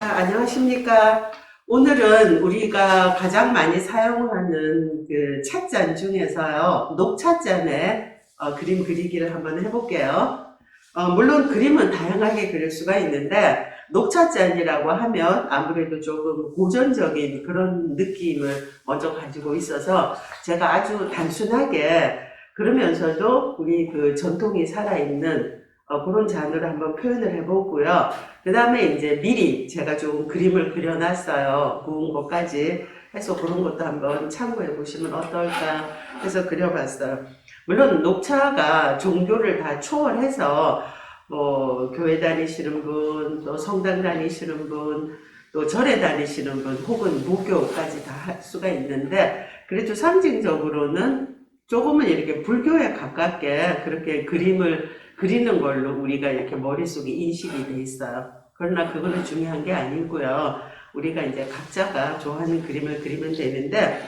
안녕하십니까. 오늘은 우리가 가장 많이 사용하는 그 찻잔 중에서요, 녹찻잔에 어, 그림 그리기를 한번 해볼게요. 어, 물론 그림은 다양하게 그릴 수가 있는데, 녹찻잔이라고 하면 아무래도 조금 고전적인 그런 느낌을 먼저 가지고 있어서 제가 아주 단순하게 그러면서도 우리 그 전통이 살아있는 어, 그런 잔으로 한번 표현을 해보고요. 그 다음에 이제 미리 제가 좀 그림을 그려놨어요. 구운 것까지 해서 그런 것도 한번 참고해 보시면 어떨까 해서 그려봤어요. 물론 녹차가 종교를 다 초월해서 뭐 교회 다니시는 분, 또 성당 다니시는 분, 또 절에 다니시는 분, 혹은 무교까지 다 할 수가 있는데 그래도 상징적으로는 조금은 이렇게 불교에 가깝게 그렇게 그림을 그리는 걸로 우리가 이렇게 머릿속에 인식이 돼 있어요. 그러나 그거는 중요한 게 아니고요. 우리가 이제 각자가 좋아하는 그림을 그리면 되는데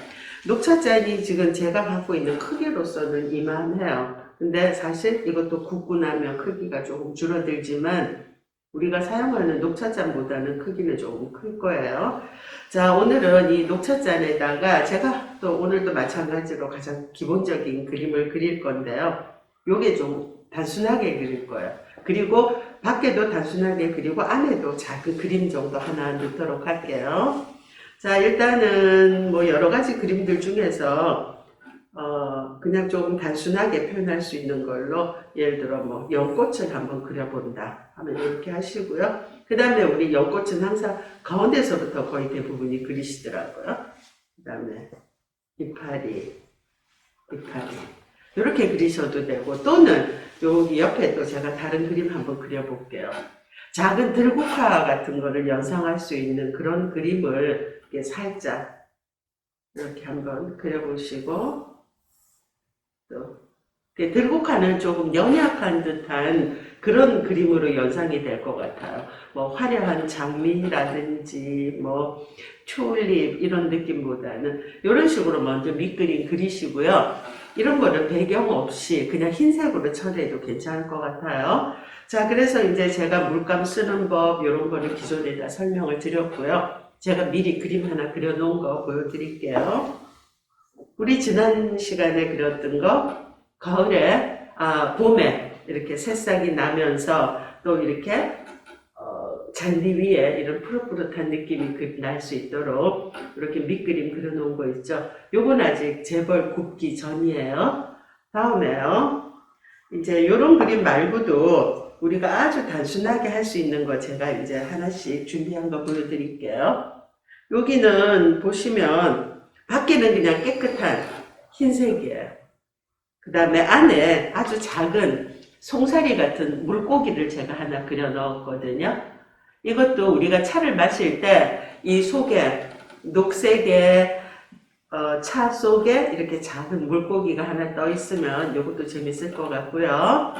녹차잔이 지금 제가 갖고 있는 크기로서는 이만해요. 근데 사실 이것도 굽고 나면 크기가 조금 줄어들지만 우리가 사용하는 녹차잔보다는 크기는 조금 클 거예요. 자, 오늘은 이 녹차잔에다가 제가 또 오늘도 마찬가지로 가장 기본적인 그림을 그릴 건데요. 요게 좀 단순하게 그릴 거예요. 그리고 밖에도 단순하게 그리고 안에도 작은 그림 정도 하나 넣도록 할게요. 자, 일단은 뭐 여러 가지 그림들 중에서 어, 그냥 조금 단순하게 표현할 수 있는 걸로 예를 들어 뭐 연꽃을 한번 그려본다 하면 이렇게 하시고요. 그 다음에 우리 연꽃은 항상 가운데서부터 거의 대부분이 그리시더라고요. 그 다음에 이파리, 이파리 이렇게 그리셔도 되고 또는 여기 옆에 또 제가 다른 그림 한번 그려볼게요. 작은 들국화 같은 거를 연상할 수 있는 그런 그림을 이렇게 살짝 이렇게 한번 그려보시고 또 들국화는 조금 연약한 듯한 그런 그림으로 연상이 될 것 같아요. 뭐 화려한 장미라든지 뭐 튤립 이런 느낌보다는 이런 식으로 먼저 밑그림 그리시고요. 이런 거는 배경 없이 그냥 흰색으로 처리해도 괜찮을 것 같아요. 자, 그래서 이제 제가 물감 쓰는 법 이런 거는 기존에 다 설명을 드렸고요. 제가 미리 그림 하나 그려놓은 거 보여드릴게요. 우리 지난 시간에 그렸던 거 가을에 아 봄에 이렇게 새싹이 나면서 또 이렇게 어, 잔디 위에 이런 푸릇푸릇한 느낌이 그, 날 수 있도록 이렇게 밑그림 그려놓은 거 있죠. 요건 아직 재벌 굽기 전이에요. 다음에요. 이제 요런 그림 말고도 우리가 아주 단순하게 할 수 있는 거 제가 이제 하나씩 준비한 거 보여드릴게요. 여기는 보시면 밖에는 그냥 깨끗한 흰색이에요. 그 다음에 안에 아주 작은 송사리 같은 물고기를 제가 하나 그려 넣었거든요. 이것도 우리가 차를 마실 때 이 속에 녹색의 어, 차 속에 이렇게 작은 물고기가 하나 떠 있으면 이것도 재밌을 것 같고요.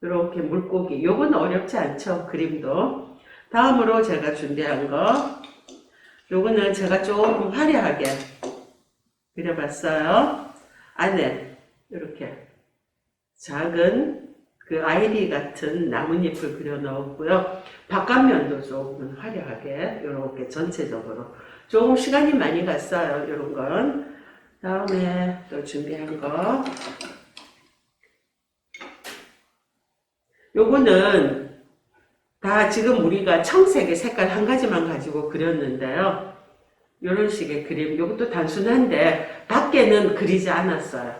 이렇게 물고기. 요건 어렵지 않죠. 그림도. 다음으로 제가 준비한 거. 요거는 제가 조금 화려하게 그려봤어요. 안에 이렇게 작은 그 아이리 같은 나뭇잎을 그려 넣었고요. 바깥면도 조금 화려하게 이렇게 전체적으로 조금 시간이 많이 갔어요. 이런 건 다음에 또 준비한 거 요거는 다 지금 우리가 청색의 색깔 한 가지만 가지고 그렸는데요. 이런 식의 그림, 이것도 단순한데 밖에는 그리지 않았어요.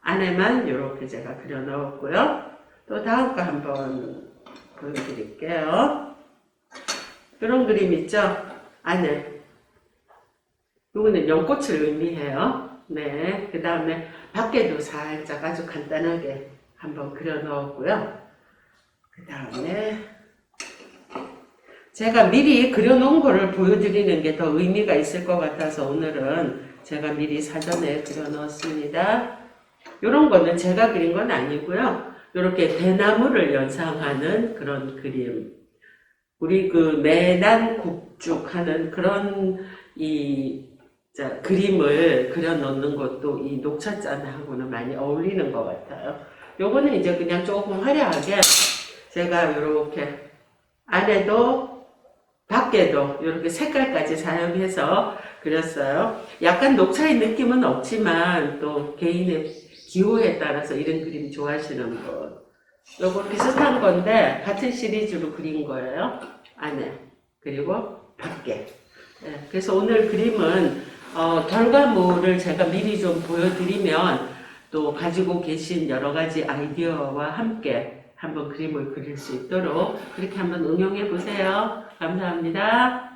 안에만 이렇게 제가 그려 넣었고요. 또 다음 거 한번 보여드릴게요. 이런 그림 있죠? 안에. 이거는 연꽃을 의미해요. 네. 그 다음에 밖에도 살짝 아주 간단하게 한번 그려 넣었고요. 그 다음에 제가 미리 그려 놓은 거를 보여드리는 게 더 의미가 있을 것 같아서 오늘은 제가 미리 사전에 그려 넣었습니다. 이런 거는 제가 그린 건 아니고요. 이렇게 대나무를 연상하는 그런 그림. 우리 그 매난 국죽하는 그런 이 자, 그림을 그려 넣는 것도 이 녹차잔하고는 많이 어울리는 것 같아요. 요거는 이제 그냥 조금 화려하게 제가 이렇게 안에도 밖에도 이렇게 색깔까지 사용해서 그렸어요. 약간 녹차의 느낌은 없지만 또 개인의 기호에 따라서 이런 그림 좋아하시는 분. 요거 비슷한 건데 같은 시리즈로 그린 거예요. 안에 그리고 밖에. 네, 그래서 오늘 그림은 어, 결과물을 제가 미리 좀 보여드리면 또 가지고 계신 여러 가지 아이디어와 함께 한번 그림을 그릴 수 있도록 그렇게 한번 응용해 보세요. 감사합니다.